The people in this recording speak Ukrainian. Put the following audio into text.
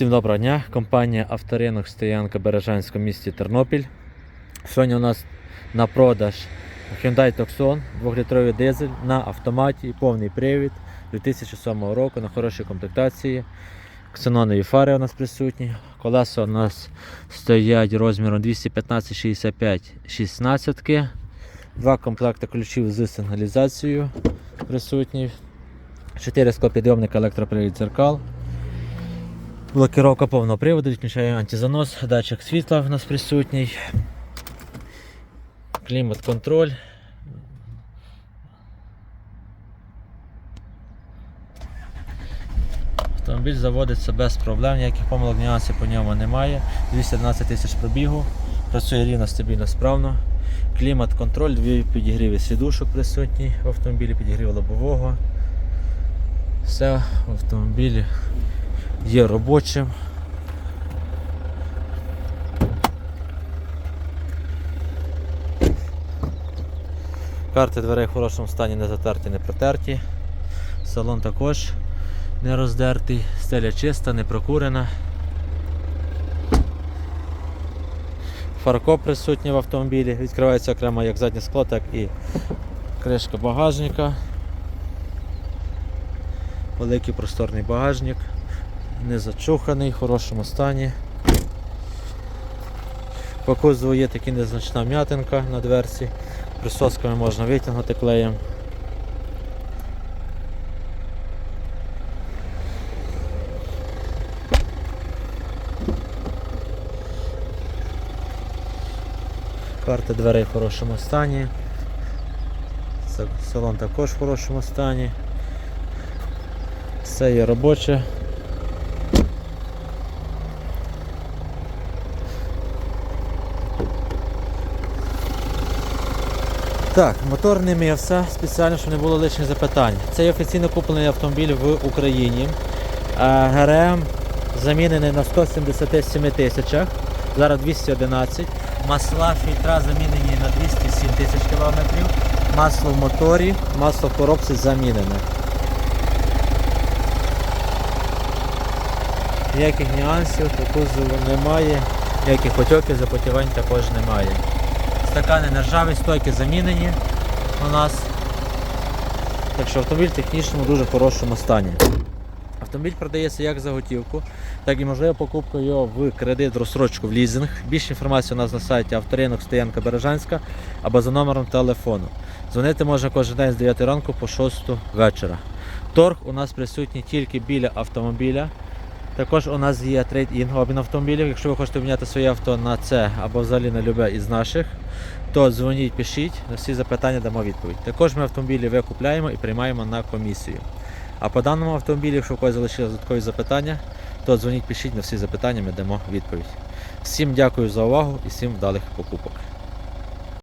Всім доброго дня. Компанія Авторинок Стоянка Бережанська місті Тернопіль. Сьогодні у нас на продаж Hyundai Tucson 2-літровий дизель на автоматі, повний привід 2007 року на хорошій комплектації. Ксенонові фари у нас присутні. Колеса у нас стоять розміром 215 65 16 Два комплекти ключів з сигналізацією присутні. 4 склопідйомника електропривід дзеркал. Блокировка повного приводу, відключає антизанос, датчик світла в нас присутній. Клімат-контроль. Автомобіль заводиться без проблем, ніяких помилок нюансів по ньому немає. 211 тисяч пробігу, працює рівно, стабільно, справно. Клімат-контроль, дві підігріви сідушок присутні в автомобілі, підігрів лобового. Все в автомобілі є робочим. Карти дверей в хорошому стані не затерті, не протерті. Салон також не роздертий, стеля чиста, не прокурена. Фаркоп присутній в автомобілі, відкривається окремо як заднє скло, так і кришка багажника. Великий просторний багажник, не зачуханий, в хорошому стані. По кузову є така незначна м'ятинка на дверці. Присосками можна витягнути клеєм. Карта дверей в хорошому стані. Салон також в хорошому стані. Все є робоче. Так, мотор не мився, спеціально, щоб не було лишніх запитань. Це є офіційно куплений автомобіль в Україні. Е, ГРМ замінений на 177 тисячах, зараз 211. Масла фільтра замінені на 207 тисяч кілометрів. Масло в моторі, масло в коробці замінене. Ніяких нюансів по кузову немає, ніяких потьоків, запотівань також немає. Стакани нержаві, стойки замінені у нас. Так що автомобіль в технічному дуже хорошому стані. Автомобіль продається як за готівку, так і можливо покупка його в кредит, розсрочку в лізинг. Більше інформації у нас на сайті авторинок Стоянка Бережанська або за номером телефону. Дзвонити можна кожен день з 9 ранку по 6 вечора. Торг у нас присутній тільки біля автомобіля. Також у нас є трейд-ін обмін автомобілів. Якщо ви хочете обміняти своє авто на це або взагалі на любе із наших, то дзвоніть, пишіть, на всі запитання дамо відповідь. Також ми автомобілі викупляємо і приймаємо на комісію. А по даному автомобілі, якщо у когось залишилися додаткові запитання, то дзвоніть, пишіть на всі запитання, ми дамо відповідь. Всім дякую за увагу і всім вдалих покупок.